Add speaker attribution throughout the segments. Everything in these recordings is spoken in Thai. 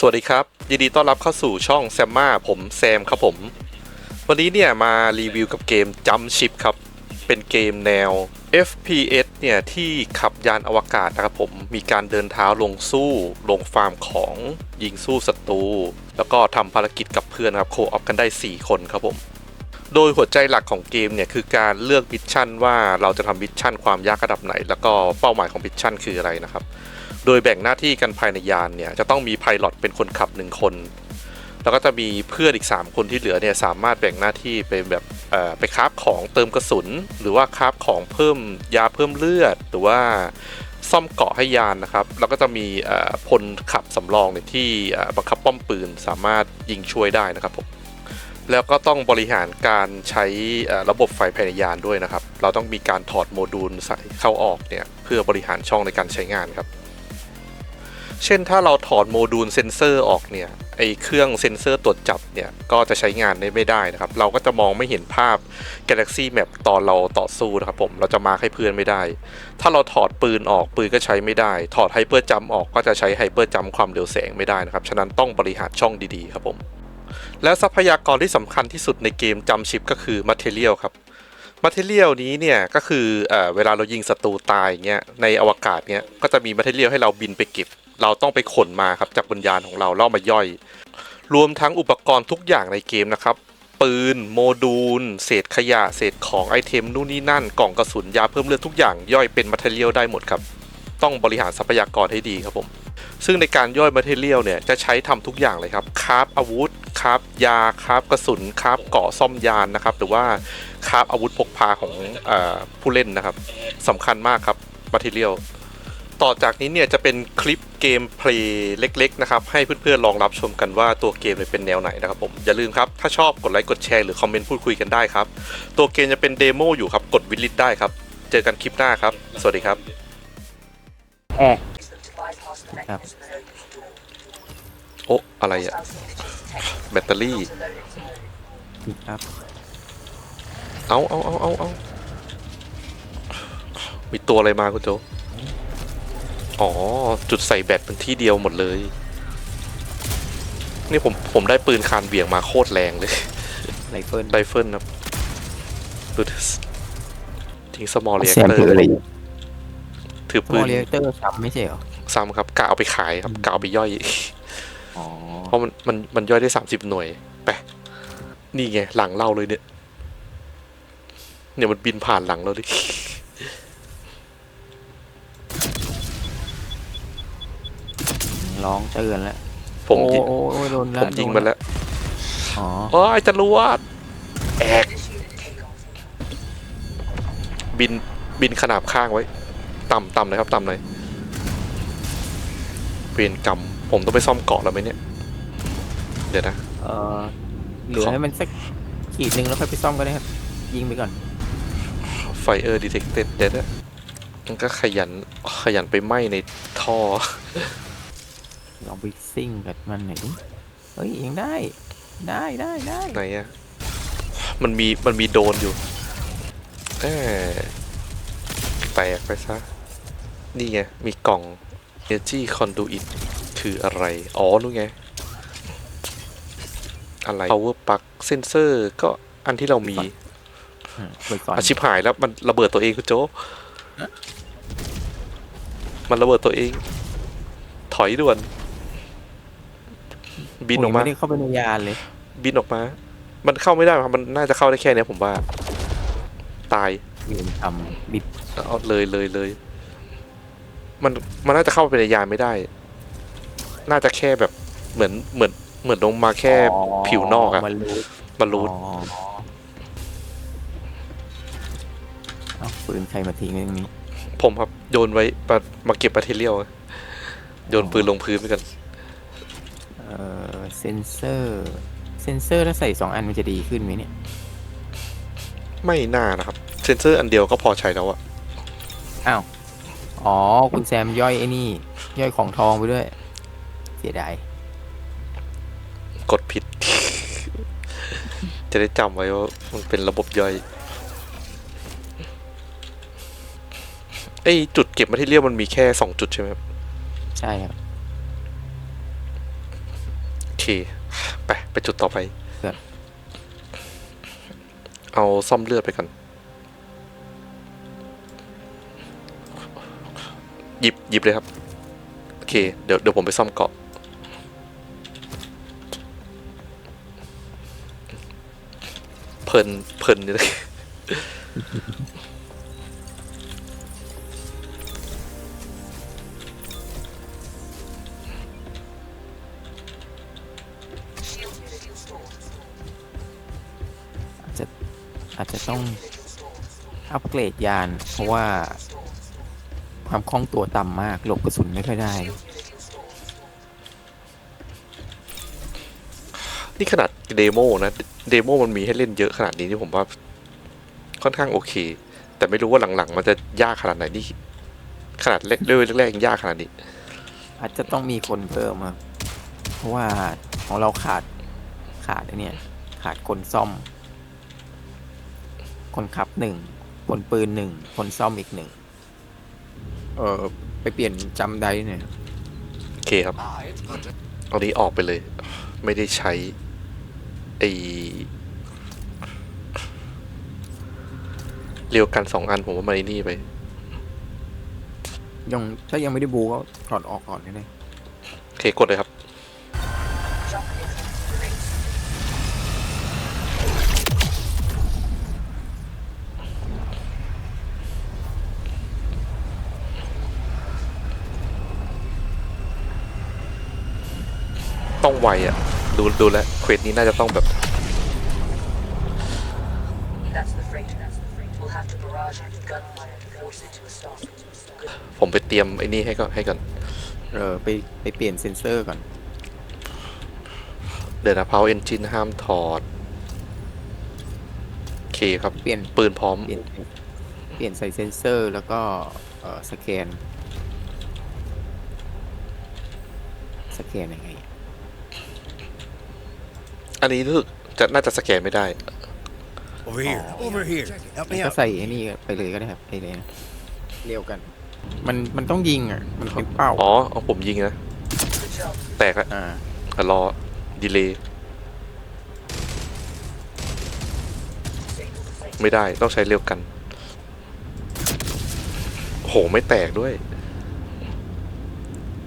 Speaker 1: สวัสดีครับ ยินดีต้อนรับเข้าสู่ช่องแซมมาผมแซมครับผม วันนี้เนี่ยมารีวิวกับเกมจัมชิปครับ เป็นเกมแนว FPS เนี่ยที่ขับยานอวกาศนะครับผม มีการเดินเท้าลงสู้ลงฟาร์มของยิงสู้ศัตรู แล้วก็ทำภารกิจกับเพื่อนครับ โคออฟกันได้ 4 คนครับผม โดยหัวใจหลักของเกมเนี่ยคือการเลือกมิชชั่นว่าเราจะทำมิชชั่นความยากระดับไหน แล้วก็เป้าหมายของมิชชั่นคืออะไรนะครับ โดยแบ่งหน้าที่กันภายในยานเนี่ยจะต้องมีไพลอตเป็นคนขับหนึ่งคน แล้วก็จะมีเพื่อนอีก 3 คนที่เหลือเนี่ยสามารถแบ่งหน้าที่เป็นแบบไปคาฟของเติมกระสุน หรือว่าคาฟของเพิ่มยาเพิ่มเลือด หรือว่าซ่อมเกาะให้ยานนะครับ แล้วก็จะมีพลขับสำรองเนี่ยที่บังคับป้อมปืนสามารถยิงช่วยได้นะครับผมแล้วก็ต้องบริหารการใช้ระบบไฟภายในยานด้วยนะครับ เราต้องมีการถอดโมดูลใส่เข้าออกเนี่ยเพื่อบริหารช่องในการใช้งานครับ เช่นถ้าเราถอดโมดูลเซนเซอร์ออกเนี่ยไอเครื่องเซนเซอร์ตรวจจับเนี่ยก็จะใช้งานได้ไม่ได้นะครับ เราก็จะมองไม่เห็นภาพ Galaxy Map ตอนเราต่อสู้นะครับผมเราจะมาให้เพื่อนไม่ได้ ถ้าเราถอดปืนออกปืนก็ใช้ไม่ได้ ถอดไฮเปอร์จัมออกก็จะใช้ไฮเปอร์จัมความเร็วแสงไม่ได้นะครับ ฉะนั้นต้องบริหารช่องดีๆครับผม แล้วทรัพยากรที่สำคัญที่สุดในเกมจำชิปก็คือ Material ครับ Material นี้เนี่ยก็คือเอเวลาเรายิงศัตรูตายเงี้ยในอวกาศเงี้ยก็จะมี Material ให้เราบินไปเก็บ เราต้องไปขนมาครับจากบนยานของเราเล่ามาย่อย รวมทั้งอุปกรณ์ทุกอย่างในเกมนะครับ ปืน โมดูล เศษขยะ เศษของไอเทมนู่นนี่นั่น กล่องกระสุนยาเพิ่มเลือดทุกอย่างย่อยเป็น Material ได้หมดครับ ต้องบริหารทรัพยากรให้ดีครับผม ซึ่งในการย่อย Material เนี่ยจะใช้ทำทุกอย่างเลยครับคราฟอาวุธคราฟยาคราฟกระสุนคราฟเกาะซ่อมยานนะครับหรือว่าคราฟอาวุธพกพาของอผู้เล่นนะครับสำคัญมากครับ Material ต่อจากนี้เนี่ยจะเป็นคลิปเกมเพลย์เล็กๆนะครับให้เพื่อนๆลองรับชมกันว่าตัวเกมเนี่ยเป็นแนวไหนนะครับผมอย่าลืมครับถ้าชอบกดไลค์กดแชร์หรือคอมเมนต์พูดคุยกันได้ครับ ตัวเกมจะเป็นเดโมอยู่ครับกดวิลลิตได้ครับ เจอกันคลิปหน้าครับ สวัสดีครับ
Speaker 2: แอะครับ
Speaker 1: โอ้อะไรอะแบตเตอรี่
Speaker 2: ครับ
Speaker 1: เอาเอาเอาเอาเอามีตัวอะไรมาคุณโจ อ๋อ จุดใส่แบตเป็นที่เดียวหมดเลย นี่ผมผมได้ปืนคานเบี่ยงมาโคตรแรงเลย
Speaker 2: ไรเฟิล
Speaker 1: ไรเฟิลครับดูดิทิ้งสมอลเรียก
Speaker 2: แซม
Speaker 1: เตอ
Speaker 2: ถืออะไร
Speaker 1: ร์ถือ
Speaker 2: ม
Speaker 1: ปื
Speaker 2: อนเรียกเตอร์ซ้ำไม่ใช่เหรอ
Speaker 1: ซ้ำครับกะเอาไปขายครับกะเอาไปย่อย
Speaker 2: อ๋อ
Speaker 1: เพราะมันมันมันย่อยได้สามสิบหน่วยไปนี่ไงหลังเราเลยเนี่ยเนี่ยมันบินผ่านหลังเราเร้
Speaker 2: องเตือนแล้ว
Speaker 1: ผม
Speaker 2: โอ้
Speaker 1: ยิง
Speaker 2: โอ้โอ้โดน
Speaker 1: ผ
Speaker 2: แล้ว
Speaker 1: มยิงมันแล้ว
Speaker 2: อ๋อ
Speaker 1: โอ้ยจรวดแอกบินบินขนาบข้างไว้ ต่ำต่ำเลยครับต่ำเลยเวรกรรมผมต้องไปซ่อมเกาะแล้วไหมเนี่ย เดี๋ยวนะ
Speaker 2: เออเหลือ
Speaker 1: ขอ
Speaker 2: ให้มันสักขีดหนึ่งแล้วค่อยไปซ่อมก็ได้ครับ ยิงไปก่อน
Speaker 1: Fire Detected เดี๋ยวนะมันก็ขยันขยันไปไหม้ในท่อ
Speaker 2: ลองไปซิ่งกับมันหน่อยดิเฮ้ยยังได้ได้ได้ได้
Speaker 1: ไหนอะมันมีมันมีโดรนอยู่แหมแตกไปซะ นี่ไง มีกล่อง Energy Conduit คืออะไร อ๋อนู่นไง อะไร Power Plug Sensor ก็อันที่เรามี
Speaker 2: อืมไปก่อน
Speaker 1: อาชิบหายแล้วมันระเบิดตัวเองคุณโจ มันระเบิดตัวเอง ถอยด่วน บินออกมา
Speaker 2: โยไม่ได้เข้าไปในยานเลย
Speaker 1: บินออกมา มันเข้าไม่ได้ครับมันน่าจะเข้าได้แค่เนี้ยผมว่า ตาย
Speaker 2: ยืนทำบิด
Speaker 1: เอาเลยเลยเลยมันมันน่าจะเข้าไปในยานไม่ได้ น่าจะแค่แบบเหมือนเหมือนเหมือนลงมาแค่ผิวนอกอะ
Speaker 2: มันรู้
Speaker 1: บอลลูน
Speaker 2: อ๋อเอ้าปืนใครมาทิ้งไว้ตรงนี้
Speaker 1: ผมครับโยนไว้มามาเก็บมาเทเรียลโยนปืนลงพื้นไปกัน
Speaker 2: เอ่อเซนเซอร์เซนเซอร์ถ้าใส่สองอันมันจะดีขึ้นไหมเนี่ย
Speaker 1: ไม่น่านะครับ เซนเซอร์อันเดียวก็พอใช้แล้วอะ
Speaker 2: อ้าวอ๋อคุณแซมย่อยไอ้นี่ ย่อยของทองไปด้วย เสียดาย
Speaker 1: กดผิด จะได้จำไว้ว่ามันเป็นระบบย่อยไอจุดเก็บมาที่เรียกมันมีแค่สองจุดใช่ไหมครับ
Speaker 2: ใช่ครับ
Speaker 1: ไปไปจุดต่อไป
Speaker 2: ครับ
Speaker 1: เอาซ่อมเลือดไปกัน หยิบหยิบเลยครับ โอเค เดี๋ยวเดี๋ยวผมไปซ่อมเกาะเพลินเพลินนี่เลย
Speaker 2: จจะอาจจะต้องอัปเกรดยาน เพราะว่าความคล่องตัวต่ำมากหลบกระสุนไม่ค่อยได้
Speaker 1: นี่ขนาดเดโมนะเดโมมันมีให้เล่นเยอะขนาดนี้นี่ผมว่าค่อนข้างโอเค แต่ไม่รู้ว่าหลังๆ มันจะยากขนาดไหนนี่ขนาดเล็กเลเวลแรกๆยังยากขนาดนี้
Speaker 2: อาจจะต้องมีคนเพิ่มครับเพราะว่าของเราขาดขาดไอ้เนี่ย ขาดคนซ่อม คนขับหนึ่งคนปืนหนึ่งคนซ่อมอีกหนึ่งเออไปเปลี่ยนจำได้เนี่ย
Speaker 1: โอเคครับเอานี้ออกไปเลย ไม่ได้ใช้ไอเรียวกันสองอันผมว่ามาในนี่ไป
Speaker 2: ยังถ้ายังไม่ได้บูก็ถอดออกก่อนก็ได้
Speaker 1: โอเคกดเลยครับ ต้องไวอะ่ะดูดูแลวเควสนี้น่าจะต้องแบบ
Speaker 3: That's the freight. That's the freight. We'll have to barrage it with gunfire to force it to a stop. Good.
Speaker 1: ผมไปเตรียมไอ้นี่ให้ก็ให้ก่อน
Speaker 2: เออไปไปเปลี่ยนเซนเซอร์ก่อน
Speaker 1: เดี๋ยวนะ power engine ห้ามถอด โอเคครับ
Speaker 2: เปลี่ยน
Speaker 1: ปืนพร้อม
Speaker 2: เปลี่ยนเปลี่ยนใส่เซนเซอร์แล้วก็เออสแกน สแกนยังไง
Speaker 1: อันนี้รู้สึกจะน่าจะสแกนไม่ได้
Speaker 4: Over here. Over here. Help
Speaker 2: มัน
Speaker 4: me
Speaker 2: ก็
Speaker 4: out.
Speaker 2: ใส่ไอ้นี่ไปเลยก็ได้ครับไปเลยนะเร็วกัน มันมันต้องยิงอะ มันเป็นเป้า
Speaker 1: อ๋อเอาผมยิงนะ
Speaker 3: Good job.
Speaker 1: แตกแล้ว
Speaker 2: อ่า
Speaker 1: อะรอดีเลย์
Speaker 3: Save the freight.
Speaker 1: ไม่ได้ต้องใช้เร็วกันโอ้โหไม่แตกด้วย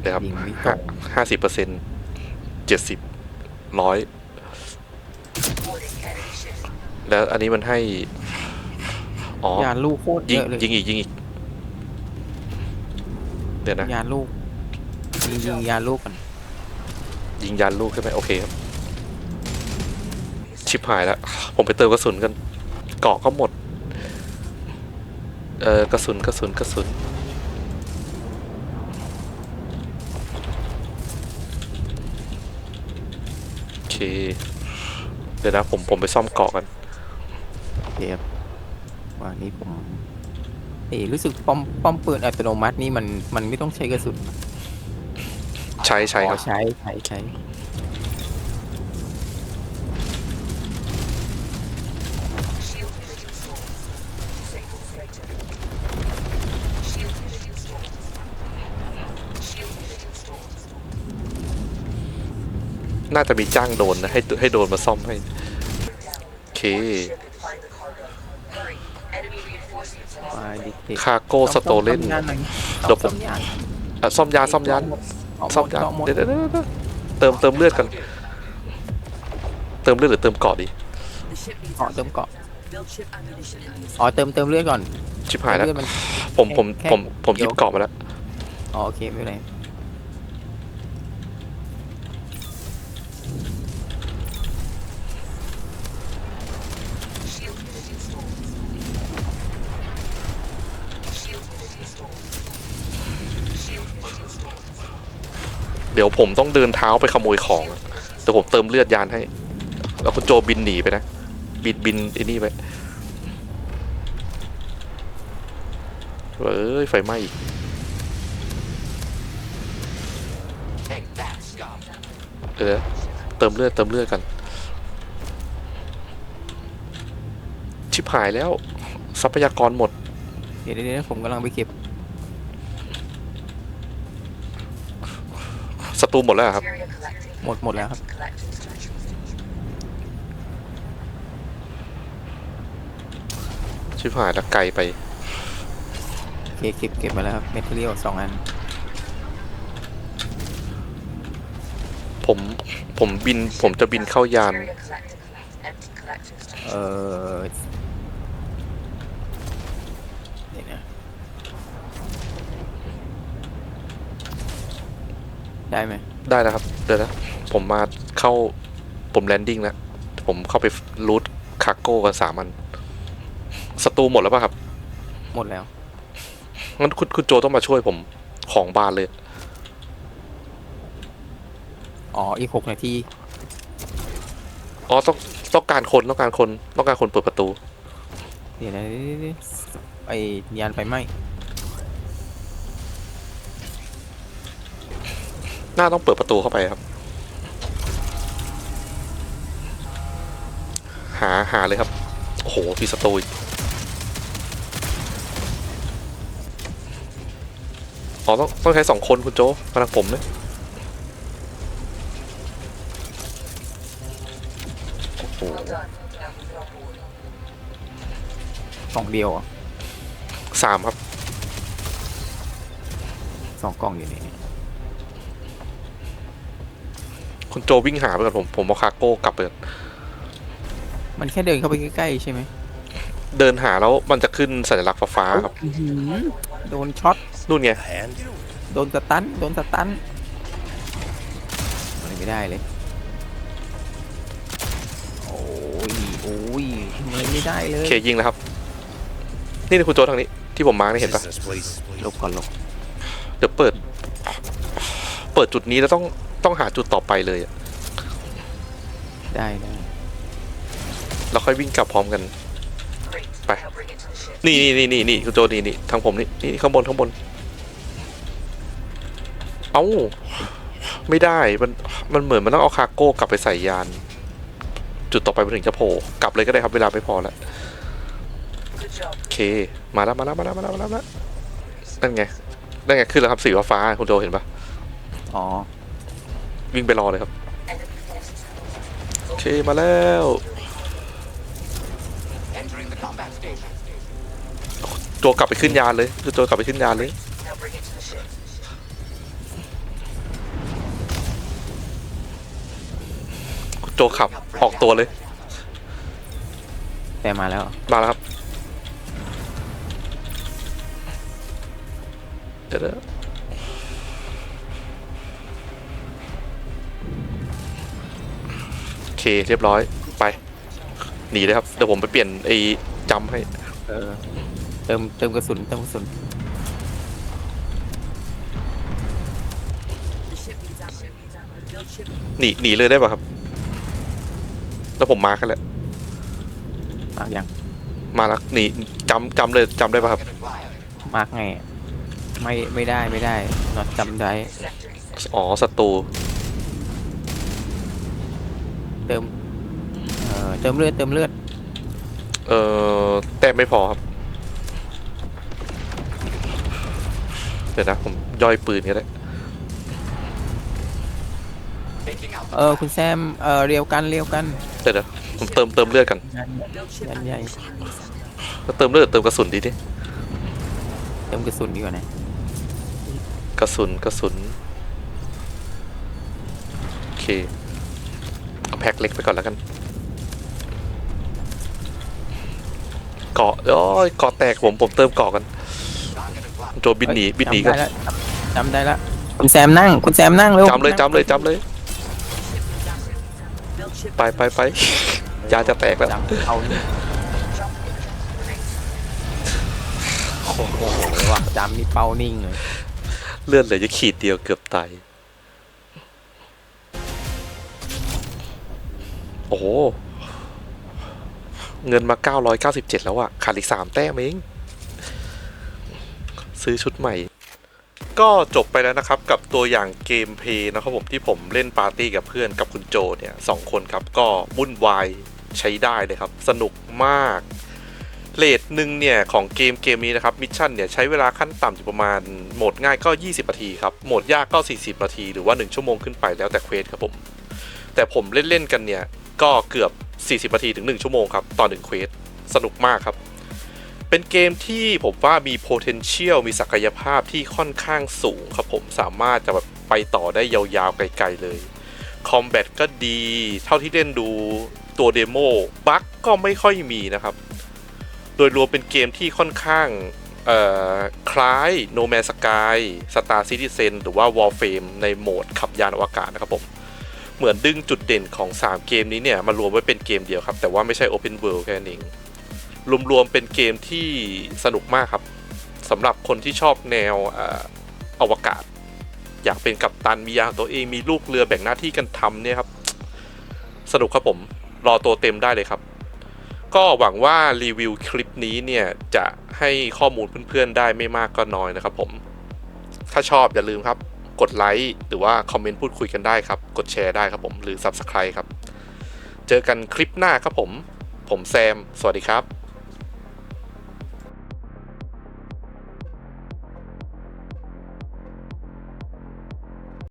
Speaker 1: เดี๋ยวครับ
Speaker 2: ยิงไม่ต
Speaker 1: ห้ากห้าสิบเปอร์เซ็นต์เจ็ดสิบร้อย
Speaker 3: Warning enemy ship.
Speaker 1: แล้วอันนี้มันให้ อ๋อ
Speaker 2: ยานลูกโคตร
Speaker 1: ยิ
Speaker 2: เย
Speaker 1: ง
Speaker 2: อะเลย
Speaker 1: ยิงอีกยิงอีก เดี๋ยวนะ
Speaker 2: ยานลูกยิงยิงยานลูกกัน
Speaker 1: ยิงยานลูกใช่ไหมโอเคครับ ชิบหายแล้ว ผมไปเติมกระสุนกัน เกาะก็หมด เออกระสุนกระสุนกระสุน โอเค เดี๋ยวนะผมผมไปซ่อมเกาะกัน
Speaker 2: โอเคครับว่านี่ผมเอ้รู้สึกป้อมป้อมปืนอัตโนมัตินี่มันมันไม่ต้องใช้กระสุน
Speaker 1: ใช้ใช้ครับ
Speaker 2: อ๋อใช้ใช้ใช้
Speaker 1: น่าจะมีจ้างโดนนะให้ให้โดนมาซ่อมให้โอเค
Speaker 3: Ship and find the cargo. Hurry. Enemy reinforcements are
Speaker 2: มา
Speaker 3: on the
Speaker 2: ดิ
Speaker 3: way.
Speaker 2: เทค
Speaker 1: คาโก้สโตเลน
Speaker 2: ซ่อมยานหน่อย
Speaker 1: เดี๋ยวผม
Speaker 2: ซ่อมยาน
Speaker 1: อะซ่อมยานซ่อมยานซ่อมยาน
Speaker 2: หมด
Speaker 1: เดี๋ยวเดี๋ยวเดี๋ยวเดี๋ยวเติมเติมเลือดกัน เติมเลือดหรือเติมเกาะดี
Speaker 3: The ship needs
Speaker 2: อ๋อเติมเกาะ
Speaker 3: build ship ammunition.
Speaker 2: อ๋อเติมเติมเลือดก่อน
Speaker 1: ชิบหายแล้ว
Speaker 2: เลือดมัน
Speaker 1: ผมผม
Speaker 2: แค่
Speaker 1: ผมผมห
Speaker 2: เดี๋
Speaker 1: ยิ
Speaker 2: ยว
Speaker 1: บเกาะมาแล้ว
Speaker 2: อ๋อโอเคไม่เป็นไร
Speaker 1: เดี๋ยวผมต้องเดินเท้าไปขโมยของแต่ผมเติมเลือดยานให้ แล้วคุณโจบินหนีไปนะ บินบินไอ้นี่ไปเอ้ยไฟไหม้อีกเออเติมเลือดเติมเลือดกัน ชิบหายแล้ว ทรัพยากรหมด
Speaker 2: เดี๋ยวเดี๋ยวเดี๋ยวผมกำลังไปเก็บ
Speaker 1: ศัตรูหมดแล้วเหรอครับ
Speaker 3: Area collecting.
Speaker 2: หมดหมดแล้วครับ
Speaker 3: Collectors.
Speaker 1: ชิบหายแล้วไกลไป
Speaker 2: โอเคเก็บเก็บมาแล้วครับเมทัลเลียสองอัน
Speaker 1: ผมผมบินผมจะบินเข้ายาน
Speaker 3: Area collected. Empty collectors.
Speaker 2: เออเดี๋ยวนะ ได้ไหม
Speaker 1: ได้แล้วครับเดี๋ยวนะผมมาเข้าผมแลนดิ้งแล้วผมเข้าไปรูทคาร์โก้กันสามอันศัตรูหมดแล้วป่ะครับ
Speaker 2: หมดแล้ว
Speaker 1: งั้นคุณคุณโจต้องมาช่วยผมของบานเลย
Speaker 2: อ๋ออีกหกนาที
Speaker 1: อ๋อต้องต้องการคนต้องการคนต้องการคนเปิดประตู
Speaker 2: เดี๋ยวนะไอ้ยานไฟไหม้
Speaker 1: น้าต้องเปิดประตูเข้าไปครับ หาหาเลยครับ โอ้โหมีศัตรูอีกอ๋อต้องต้องใช้สองคนคุณโจมาทางผมเนี่ยโอ้โห
Speaker 3: Well done. Now move it on board.
Speaker 2: กล่องเดียวเหรอ
Speaker 1: สามครับ
Speaker 2: สองกล่องอยู่นี่
Speaker 1: คุณโจวิ่งหาไปก่อนผมผมเอาคาร์โก้กลับไปก่อน
Speaker 2: มันแค่เดินเข้าไปใกล้ๆใช่ไหม
Speaker 1: เดินหาแล้วมันจะขึ้นสัญลักษณ์ฟ้าๆครับ
Speaker 2: อื้อหือโดนช็อต
Speaker 1: นู่นไง
Speaker 4: A hand?
Speaker 2: โดนสตัน โดนสตันอะไรไม่ได้เลย โอ้ย โอ้ยทำไมไม่ได้เล
Speaker 1: โอย เคยิงแล้วครับ นี่นี่คุณโจทางนี้ที่ผมมาร์กนี่เห็นปะ
Speaker 4: Business, please.
Speaker 2: หลบก่อนหลบ
Speaker 1: เดี๋ยวเปิด เปิดจุดนี้แล้วต้อง ต้องหาจุดต่อไปเลยอะ
Speaker 2: ได้ได้
Speaker 1: แล้วค่อยวิ่งกลับพร้อมกัน
Speaker 3: Great.
Speaker 1: Bye.
Speaker 3: Now bring it to the ship.
Speaker 1: นี่นี่นี่นี่นี่คุณโจนี่นี่ทางผมนี่นี่ข้างบนข้างบน เอ้า ไม่ได้ มัน มันเหมือนมันต้องเอาคาร์โก้กลับไปใส่ยาน จุดต่อไปมันถึงจะโผล่ กลับเลยก็ได้ครับเวลาไม่พอแล้ว
Speaker 3: Good job.
Speaker 1: โอเคมาแล้วมาแล้วมาแล้วมาแล้วมาแล้วมาแล้วนั่นไงนั่นไงขึ้นแล้วครับสีฟ้าๆคุณโจเห็นปะ
Speaker 2: อ๋อ
Speaker 1: วิ่งไปรอเลยครับ
Speaker 3: Enemy forces.
Speaker 1: โอเค มาแล้วโจกลับไปขึ้นยานเลยโจกลับไปขึ้นยานเลย
Speaker 3: Now bring it to the ship.
Speaker 1: โจขับออกตัวเลย
Speaker 2: แต่มาแล้ว
Speaker 1: มาแล้วครับเดี๋ยว เคเรียบร้อยไป หนีเลยครับ เดี๋ยวผมไปเปลี่ยนไอ้จำให้
Speaker 2: เออเติมเติมกระสุนเติมกระสุน
Speaker 3: The ship needs ammo. Needs ammo. Build ship.
Speaker 1: หนีหนีเลยได้ป่ะครับ แล้วผมมาร์คกันแล้ว
Speaker 2: มากยัง
Speaker 1: มาแล้วหนีจำจำเลยจำได้ป่ะครับ
Speaker 2: มากไงอะไม่ไม่ได้ไม่ได้น็อตจำได้
Speaker 3: Sector.
Speaker 1: อ๋อศัตรู
Speaker 2: เติมเอ่อเติมเลือดเติมเลือด
Speaker 1: เอ่อแต้มไม่พอครับ เดี๋ยวนะผมย่อยปืนก็ได้
Speaker 2: เออคุณแซมเออเรียวกันเรียวกัน
Speaker 1: เดี๋ยวเดี๋ยวผมเติมเติมเลือดกัน
Speaker 2: ยัน
Speaker 3: Build ship.
Speaker 2: ยันใหญ่
Speaker 1: เติมเลือดเติมกระสุนดีดิ
Speaker 2: เติมกระสุนดีกว่านะ
Speaker 1: กระสุนกระสุนโอเค เอาแพ็คเล็กไปก่อนแล้วกัน เกาะโอ้ยเกาะแตกผมผมเติมเกาะกัน โจบินหนีบินหนี
Speaker 2: จำ
Speaker 1: กั
Speaker 2: ได้
Speaker 1: น
Speaker 2: แล้วจำได้แล้วคุณแซมนั่ง คุณแซมนั่งเร็ว
Speaker 1: จำเลยจำเลยจำเลย
Speaker 3: Build ship.
Speaker 1: ไปไปไปยาจะแตกแล้ว
Speaker 2: จำเอานี่โอ้โหว่ะจำนี่เป้านิ่งเลย
Speaker 1: เลื่อนเหลือจะขีดเดียวเกือบตาย โอ้โหเงินมา 997 แล้วอะขาดอีก 3 แต้มเอง ซื้อชุดใหม่ ก็จบไปแล้วนะครับกับตัวอย่างเกมเพลย์นะครับผมที่ผมเล่นปาร์ตี้กับเพื่อนกับคุณโจเนี่ยสองคนครับ ก็วุ่นวายใช้ได้เลยครับ สนุกมากเลทหนึ่งเนี่ย ของเกมเกมนี้นะครับมิชชั่นเนี่ย ใช้เวลาขั้นต่ำอยู่ประมาณ โหมดง่ายก็ 20 นาทีครับ โหมดยากก็ 40 นาที หรือว่า 1 ชั่วโมงขึ้นไปแล้วแต่เควสครับผม แต่ผมเล่น ๆ กันเนี่ย ก็เกือบ 40 นาทีถึง 1 ชั่วโมงครับต่อ1เควสสนุกมากครับ เป็นเกมที่ผมว่ามี potential มีศักยภาพที่ค่อนข้างสูงครับผมสามารถจะแบบไปต่อได้ยาวๆ ไกลๆเลยคอมแบทก็ดี เท่าที่เล่นดูตัวเดโมบั๊กก็ไม่ค่อยมีนะครับ โดยรวมเป็นเกมที่ค่อนข้างเอ่อคล้าย No Man's Sky Star Citizen หรือว่า Warframe ในโหมดขับยานอวกาศนะครับผม เหมือนดึงจุดเด่นของ 3 เกมนี้เนี่ยมารวมไว้เป็นเกมเดียวครับ แต่ว่าไม่ใช่ Open World แค่นั้นเองรวมๆเป็นเกมที่สนุกมากครับสำหรับคนที่ชอบแนวออวกาศ อยากเป็นกัปตันมียาตัวเองมีลูกเรือแบ่งหน้าที่กันทำเนี่ยครับ สนุกครับผมรอตัวเต็มได้เลยครับ ก็หวังว่ารีวิวคลิปนี้เนี่ยจะให้ข้อมูลเพื่อนๆได้ไม่มากก็น้อยนะครับผม ถ้าชอบอย่าลืมครับ กดไลค์หรือว่าคอมเมนต์พูดคุยกันได้ครับ กดแชร์ได้ครับผมหรือ Subscribe ครับ เจอกันคลิปหน้าครับผม ผมแซม สวัสดีครับ